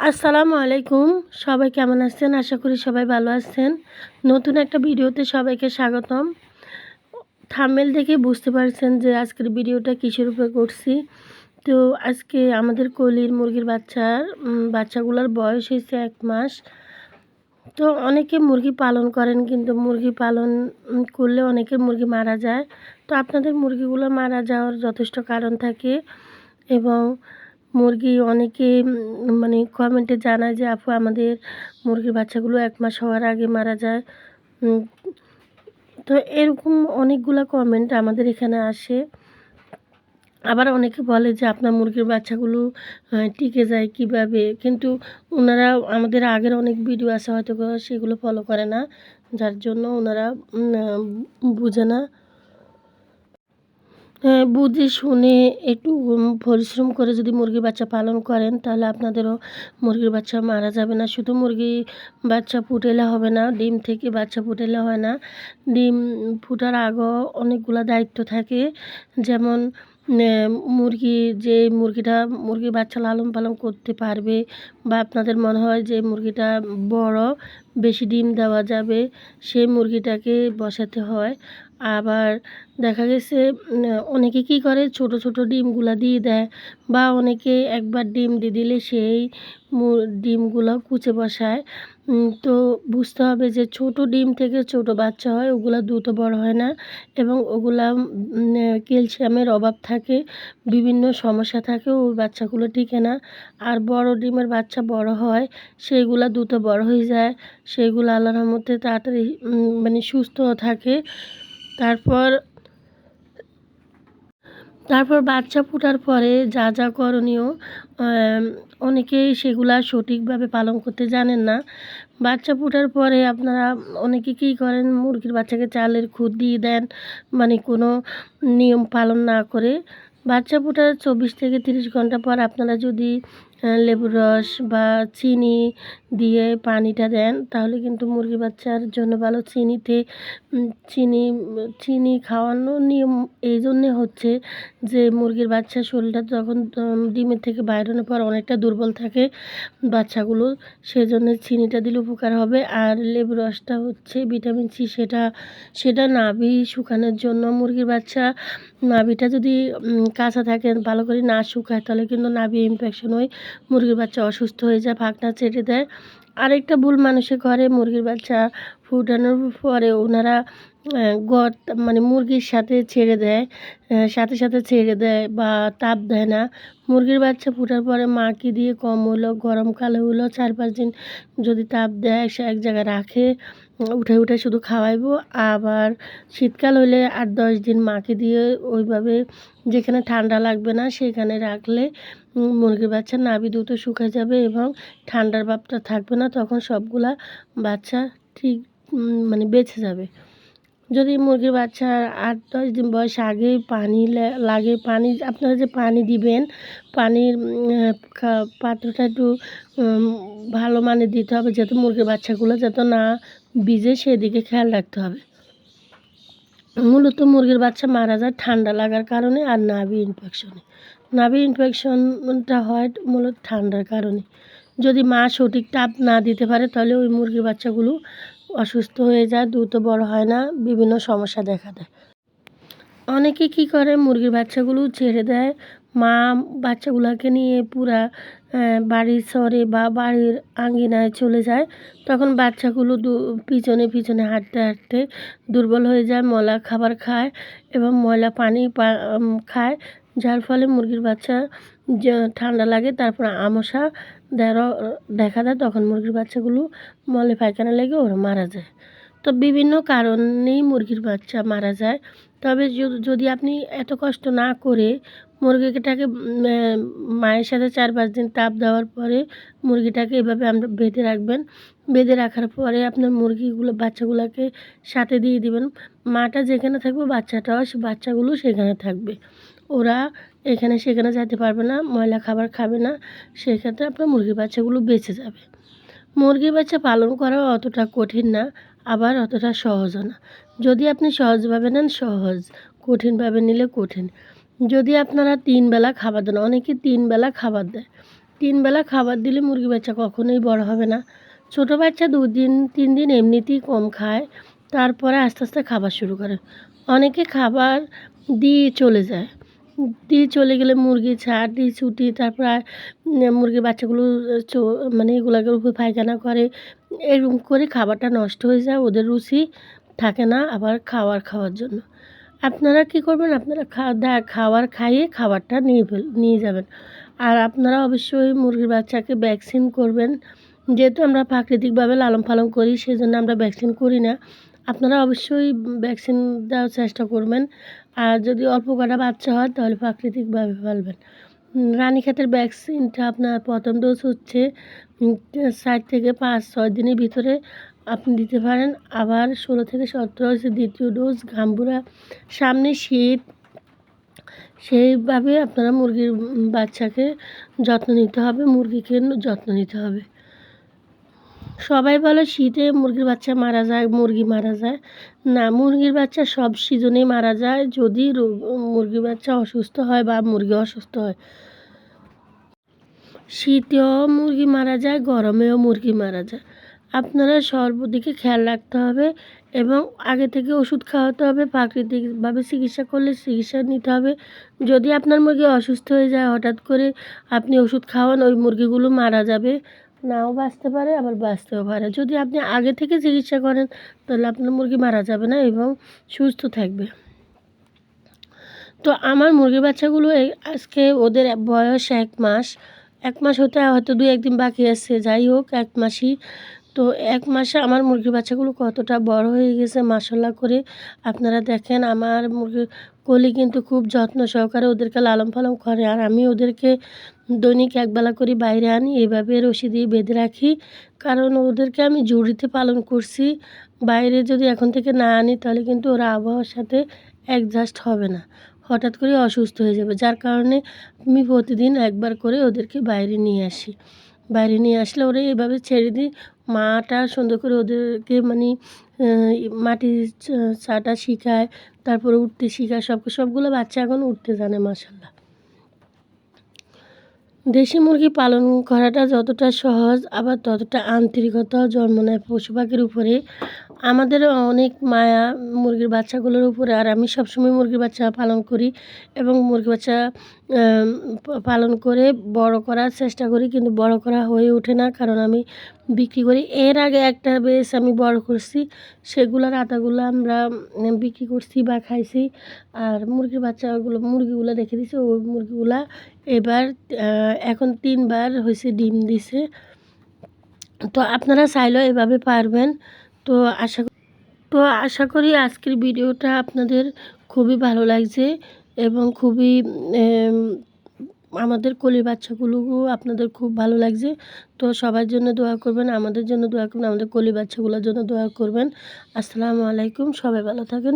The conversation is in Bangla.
আসসালামু আলাইকুম। সবাই কেমন আছেন? আশা করি সবাই ভালো আছেন। নতুন একটা ভিডিওতে সবাইকে স্বাগতম। থামেল দেখে বুঝতে পারছেন যে আজকের ভিডিওটা কিসের উপরে করছি। তো আজকে আমাদের কলির মুরগির বাচ্চার বাচ্চাগুলোর বয়স হয়েছে এক মাস। তো অনেকে মুরগি পালন করেন, কিন্তু মুরগি পালন করলে অনেকের মুরগি মারা যায়। তো আপনাদের মুরগিগুলো মারা যাওয়ার যথেষ্ট কারণ থাকে এবং মুরগি অনেকে মানে কমেন্টে জানায় যে, আপু, আমাদের মুরগির বাচ্চাগুলো এক মাস হওয়ার আগে মারা যায়। তো এরকম অনেকগুলো কমেন্ট আমাদের এখানে আসে। আবার অনেকে বলে যে, আপনার মুরগির বাচ্চাগুলো টিকে যায় কীভাবে? কিন্তু ওনারা আমাদের আগের অনেক ভিডিও আছে, হয়তো সেগুলো ফলো করে না। যার জন্য ওনারা বুঝে না। বুঝে শুনে একটু পরিশ্রম করে যদি মুরগির বাচ্চা পালন করেন, তাহলে আপনাদেরও মুরগির বাচ্চা মারা যাবে না। শুধু মুরগি বাচ্চা ফুটেলে হবে না, ডিম থেকে বাচ্চা ফুটেলে হয় না। ডিম ফুটার আগেও অনেকগুলো দায়িত্ব থাকে। যেমন মুরগি যে মুরগিটা মুরগির বাচ্চা লালন পালন করতে পারবে বা আপনাদের মনে হয় যে মুরগিটা বড়, বেশি ডিম দেওয়া যাবে সেই মুরগিটাকে বসাতে হয়। আবার দেখা গেছে অনেকে কী করে ছোট ছোট ডিমগুলা দিয়ে দেয় বা অনেকে একবার ডিম দিয়ে দিলে সেই ডিমগুলো কুচে বসায়। তো বুঝতে হবে যে ছোট ডিম থেকে ছোট বাচ্চা হয়, ওগুলা দ্রুত বড় হয় না এবং ওগুলা ক্যালসিয়ামের অভাব থাকে, বিভিন্ন সমস্যা থাকে, ওই বাচ্চাগুলো টিকে না। আর বড় ডিমের বাচ্চা বড় হয়, সেইগুলা দ্রুত বড় হয়ে যায়, সেইগুলো আল্লাহর রহমতে তাড়াতাড়ি মানে সুস্থ থাকে। তারপর তারপর বাচ্চা ফোটার পরে যা যা করণীয় অনেকেই সেগুলা সঠিকভাবে পালন করতে জানেন না। বাচ্চা ফোটার পরে আপনারা অনেকে কী করেন, মুরগির বাচ্চাকে চালের খুদ দিয়ে দেন মানে কোনো নিয়ম পালন না করে। বাচ্চা ফোটার চব্বিশ থেকে তিরিশ ঘণ্টা পর আপনারা যদি লেবুর রস বা চিনি দিয়ে পানিটা দেন, তাহলে কিন্তু মুরগি বাচ্চার জন্য ভালো। চিনিতে চিনি চিনি খাওয়ানো নিয়ম এই জন্যে হচ্ছে যে, মুরগির বাচ্চা শরীরটা যখন ডিমের থেকে বাইরানোর পর অনেকটা দুর্বল থাকে বাচ্চাগুলো, সেজন্য চিনিটা দিলে উপকার হবে। আর লেবু রসটা হচ্ছে ভিটামিন সি, সেটা সেটা নাভি শুকানোর জন্য। মুরগির বাচ্চা নাভিটা যদি কাঁচা থাকে, ভালো করে না শুকায়, তাহলে কিন্তু নাভি ইনফেকশন হয়। মুরগির বাচ্চা অসুস্থ হয়ে যায় ফাঁকনা ছেড়ে দেয়। আরেকটা ভুল মানুষে করে মুরগির বাচ্চা ফুটানোর পরে ওনারা গড় মানে মুরগির সাথে ছেড়ে দেয় সাথে সাথে ছেড়ে দেয় বা তাপ দেয় না। মুরগির বাচ্চা ফোটার পরে মাকে দিয়ে কম হলো গরমকালে হলো, চার পাঁচ দিন যদি তাপ দেয়, সে এক জায়গায় রাখে। উঠে উঠে শুধু খাওয়াইবো। আবার শীতকাল হলে আট, দশ দিন মাকে দিয়ে ওইভাবে যেখানে ঠান্ডা লাগবে না সেখানে রাখলে মুরগির বাচ্চা নাভি দ্রুত শুকায় যাবে এবং ঠান্ডার ভাবটা থাকবে না, তখন সবগুলা বাচ্চা ঠিক মানে বেঁচে যাবে। যদি মুরগির বাচ্চার আট, দশ দিন বয়স আগেই পানি লাগে, পানি, আপনারা যে পানি দিবেন, পানির পাত্রটা একটু ভালো মানের দিতে হবে, যাতে মুরগির বাচ্চাগুলো যাতে না ভিজে সেদিকে খেয়াল রাখতে হবে। মূলত মুরগির বাচ্চা মারা যায় ঠান্ডা লাগার কারণে আর নাভি ইনফেকশনে নাভি ইনফেকশনটা হয় মূলত ঠান্ডার কারণে। যদি মা সঠিক তাপ না দিতে পারে তাহলে ওই মুরগির বাচ্চাগুলো অসুস্থ হয়ে যায়, দ্রুত বড় হয় না, বিভিন্ন সমস্যা দেখা দেয়। অনেকে কি করে মুরগির বাচ্চাগুলো ছেড়ে দেয় মা বাচ্চাগুলোকে নিয়ে পুরা বাড়ির শহরে বা বাড়ির আঙ্গিনায় চলে যায়। তখন বাচ্চাগুলো দু- পিছনে পিছনে হাঁটতে হাঁটতে দুর্বল হয়ে যায়, ময়লা খাবার খায় এবং ময়লা পানি পা- খায়, যার ফলে মুরগির বাচ্চা ঠান্ডা লাগে। তারপর আমশা দেখা দেয়, তখন মুরগির বাচ্চাগুলো মলে পায়খানা লেগে ওরা মারা যায়। তো বিভিন্ন কারণেই মুরগির বাচ্চা মারা যায়। তবে যদি আপনি এত কষ্ট না করে মুরগিটাকে মায়ের সাথে চার পাঁচ দিন তাপ দেওয়ার পরে মুরগিটাকে এভাবে আমরা বেঁধে রাখবেন। বেঁধে রাখার পরে আপনার মুরগিগুলো, বাচ্চাগুলোকে সাথে দিয়ে দিবেন। মাটা যেখানে থাকবে বাচ্চাটাও, সে বাচ্চাগুলো সেখানে থাকবে। ওরা এখানে সেখানে যেতে পারবে না, ময়লা খাবার খাবে না, সেক্ষেত্রে আপনার মুরগির বাচ্চাগুলো বেঁচে যাবে। মুরগির বাচ্চা পালন করা অতটা কঠিন না, আবার অতটা সহজও না। যদি আপনি সহজভাবে নেন, সহজ। কঠিনভাবে নিলে কঠিন। যদি আপনারা তিন বেলা খাবার দেন, অনেকে তিন বেলা খাবার দেয়। তিন বেলা খাবার দিলে মুরগি বাচ্চা কখনোই বড় হবে না। ছোটো বাচ্চা দু দিন, তিন দিন এমনিতেই কম খায়, তারপরে আস্তে আস্তে খাবার শুরু করে। অনেকে খাবার দিয়ে চলে যায়। দিয়ে চলে গেলে মুরগি ছাড়, দিয়ে ছুটি, তারপর মুরগির বাচ্চাগুলো মানে এগুলোকে উপর পায়খানা করে, এরকম করে খাবারটা নষ্ট হয়ে যায়, ওদের রুচি থাকে না আবার খাবার খাওয়ার জন্য। আপনারা কি করবেন? আপনারা খাওয়া খাবার খাইয়ে খাবারটা নিয়ে ফেল, নিয়ে যাবেন। আর আপনারা অবশ্যই মুরগির বাচ্চাকে ভ্যাকসিন করবেন। যেহেতু আমরা প্রাকৃতিকভাবে লালন পালন করি সেই জন্য আমরা ভ্যাকসিন করি না। আপনারা অবশ্যই ভ্যাকসিন দেওয়ার চেষ্টা করবেন। আর যদি অল্প কটা বাচ্চা হয়, তাহলে প্রাকৃতিকভাবে পালবেন রানীক্ষেতের ভ্যাকসিনটা আপনার প্রথম ডোজ হচ্ছে সাত থেকে পাঁচ, ছয় দিনের ভিতরে আপনি দিতে পারেন। আবার ষোলো থেকে সতেরো হচ্ছে দ্বিতীয় ডোজ ঘামবুড়া সামনে শীত সেইভাবে আপনারা মুরগির বাচ্চাকে যত্ন নিতে হবে, মুরগিকে যত্ন নিতে হবে। সবাই বলে শীতে মুরগির বাচ্চা মারা যায়, মুরগি মারা যায়। না, মুরগির বাচ্চা সব সিজনেই মারা যায়। যদি রোগ মুরগির বাচ্চা অসুস্থ হয় বা মুরগি অসুস্থ হয়। শীতেও মুরগি মারা যায়, গরমেও মুরগি মারা যায়। আপনারা সর্বদিকে খেয়াল রাখতে হবে এবং আগে থেকে ওষুধ খাওয়াতে হবে, প্রাকৃতিকভাবে চিকিৎসা করলে চিকিৎসা নিতে হবে। যদি আপনার মুরগি অসুস্থ হয়ে যায়, হঠাৎ করে আপনি ওষুধ খাওয়ান, ওই মুরগিগুলো মারা যাবে। নাও বাঁচতে পারে, আবার বাঁচতেও পারে। যদি আপনি আগে থেকে চিকিৎসা করেন, তাহলে আপনার মুরগি মারা যাবে না এবং সুস্থ থাকবে। তো আমার মুরগির বাচ্চাগুলো আজকে ওদের বয়স এক মাস। এক মাস হতে হয়তো দু একদিন বাকি আছে, যাই হোক, এক মাসই। তো এক মাসে আমার মুরগির বাচ্চাগুলো কতটা বড় হয়ে গেছে মাসাল্লাহ করে আপনারা দেখেন। আমার মুরগির কলি কিন্তু খুব যত্ন সহকারে ওদেরকে লালন পালন করে, আর আমি ওদেরকে দৈনিক একবেলা করে বাইরে আনি, এভাবে রশি দিয়ে বেঁধে রাখি। কারণ ওদেরকে আমি জুড়িতে পালন করছি। বাইরে যদি এখন থেকে না আনি, তাহলে কিন্তু ওরা আবহাওয়ার সাথে অ্যাডজাস্ট হবে না। হঠাৎ করে অসুস্থ হয়ে যাবে। যার কারণে আমি প্রতিদিন একবার করে ওদেরকে বাইরে নিয়ে আসি। বাইরে নিয়ে আসলে ওরা এভাবে ছেড়ে দিই মাটা সুন্দর করে ওদেরকে মানে চা- চাটা শিখায়, তারপরে উঠতে শেখায় সব সবগুলো বাচ্চা এখন উঠতে জানে মাসাল্লাহ দেশি মুরগি পালন করাটা যতটা সহজ আবার ততটা আন্তরিকতাও জন্ম নেয়। পশু পাখির উপরে আমাদের অনেক মায়া মুরগির বাচ্চাগুলোর উপরে, আর আমি সবসময় মুরগির বাচ্চা পালন করি এবং মুরগির বাচ্চা পালন করে বড় করার চেষ্টা করি, কিন্তু বড় করা হয়ে ওঠে না, কারণ আমি বিক্রি করি। এর আগে একটা বেশ আমি বড় করছি, সেগুলোর আটাগুলো আমরা বিক্রি করছি বা খাইছি, আর মুরগির বাচ্চাগুলো, মুরগিগুলো রেখে দিছি, ওই মুরগিগুলা এবার এখন তিনবার হয়েছে ডিম দিছে। তো আপনারা চাইলেও এভাবে পারবেন। তো আশা তো আশা করি আজকের ভিডিওটা আপনাদের খুবই ভালো লাগছে এবং খুবই আমাদের কলি বাচ্চাগুলো আপনাদের খুব ভালো লাগছে। তো সবার জন্য দোয়া করবেন, আমাদের জন্য দোয়া করবেন, আমাদের কলি বাচ্চাগুলোর জন্য দোয়া করবেন। আসসালামু আলাইকুম, সবাই ভালো থাকেন